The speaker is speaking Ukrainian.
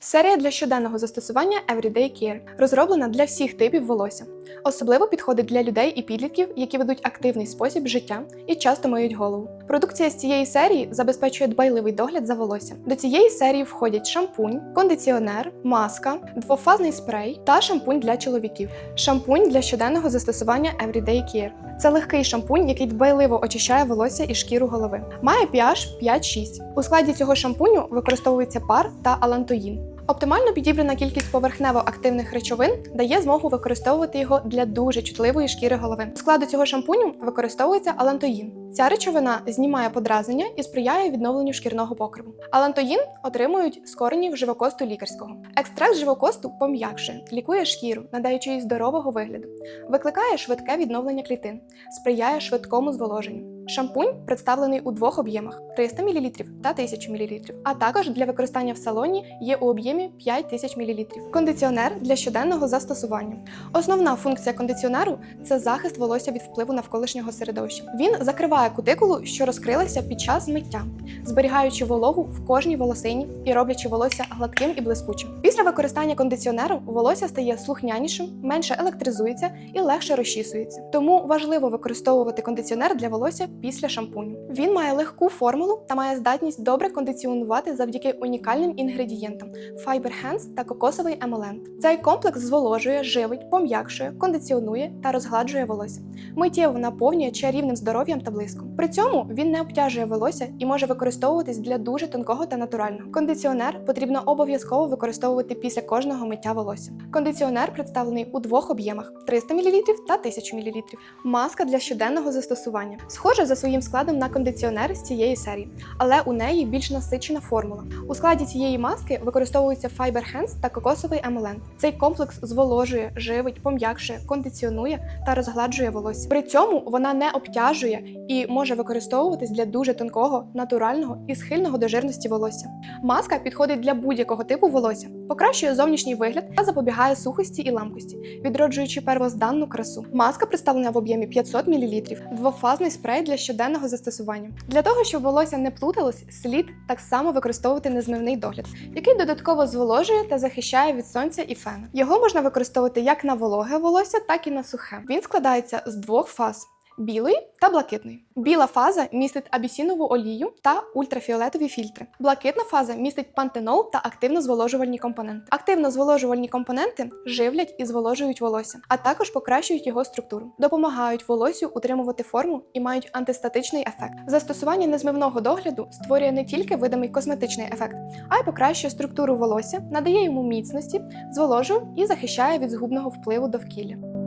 Серія для щоденного застосування Everyday Care розроблена для всіх типів волосся. Особливо підходить для людей і підлітків, які ведуть активний спосіб життя і часто миють голову. Продукція з цієї серії забезпечує дбайливий догляд за волоссям. До цієї серії входять шампунь, кондиціонер, маска, двофазний спрей та шампунь для чоловіків. Шампунь для щоденного застосування Everyday Care. Це легкий шампунь, який дбайливо очищає волосся і шкіру голови. Має pH 5-6. У складі цього шампуню використовується пар та алантоїн. Оптимально підібрана кількість поверхнево активних речовин дає змогу використовувати його для дуже чутливої шкіри голови. У складу цього шампуню використовується алантоїн. Ця речовина знімає подразнення і сприяє відновленню шкірного покриву. Алантоїн отримують з коренів живокосту лікарського. Екстракт живокосту пом'якшує, лікує шкіру, надаючи їй здорового вигляду, викликає швидке відновлення клітин, сприяє швидкому зволоженню. Шампунь представлений у двох об'ємах 300 мл та 1000 мл, а також для використання в салоні є у об'ємі 5000 мл. Кондиціонер для щоденного застосування. Основна функція кондиціонеру це захист волосся від впливу навколишнього середовища. Він закриває кутикулу, що розкрилася під час миття, зберігаючи вологу в кожній волосині і роблячи волосся гладким і блискучим. Після використання кондиціонеру волосся стає слухнянішим, менше електризується і легше розчісується. Тому важливо використовувати кондиціонер для волосся після шампуню. Він має легку формулу та має здатність добре кондиціонувати завдяки унікальним інгредієнтам Fiber Hands та кокосовий емолент. Цей комплекс зволожує, живить, пом'якшує, кондиціонує та розгладжує волосся. Миттєво наповнює чарівним здоров'ям та блиском. При цьому він не обтяжує волосся і може використовуватись для дуже тонкого та натурального. Кондиціонер потрібно обов'язково використовувати після кожного миття волосся. Кондиціонер представлений у двох об'ємах: 300 мл та 1000 мл. Маска для щоденного застосування. Схожа за своїм складом на кондиціонер з цієї серії, але у неї більш насичена формула. У складі цієї маски використовуються Fiber Hands та кокосовий емолент. Цей комплекс зволожує, живить, пом'якшує, кондиціонує та розгладжує волосся. При цьому вона не обтяжує і може використовуватись для дуже тонкого, натурального і схильного до жирності волосся. Маска підходить для будь-якого типу волосся, покращує зовнішній вигляд та запобігає сухості і ламкості, відроджуючи первозданну красу. Маска представлена в об'ємі 500 мл, двофазний спрей для щоденного застосування. Для того, щоб волосся не плуталось, слід так само використовувати незмивний догляд, який додатково зволожує та захищає від сонця і фену. Його можна використовувати як на вологе волосся, так і на сухе. Він складається з двох фаз. Білої та блакитної. Біла фаза містить абісінову олію та ультрафіолетові фільтри. Блакитна фаза містить пантенол та активно зволожувальні компоненти. Активно зволожувальні компоненти живлять і зволожують волосся, а також покращують його структуру, допомагають волоссю утримувати форму і мають антистатичний ефект. Застосування незмивного догляду створює не тільки видимий косметичний ефект, а й покращує структуру волосся, надає йому міцності, зволожує і захищає від згубного впливу довкілля.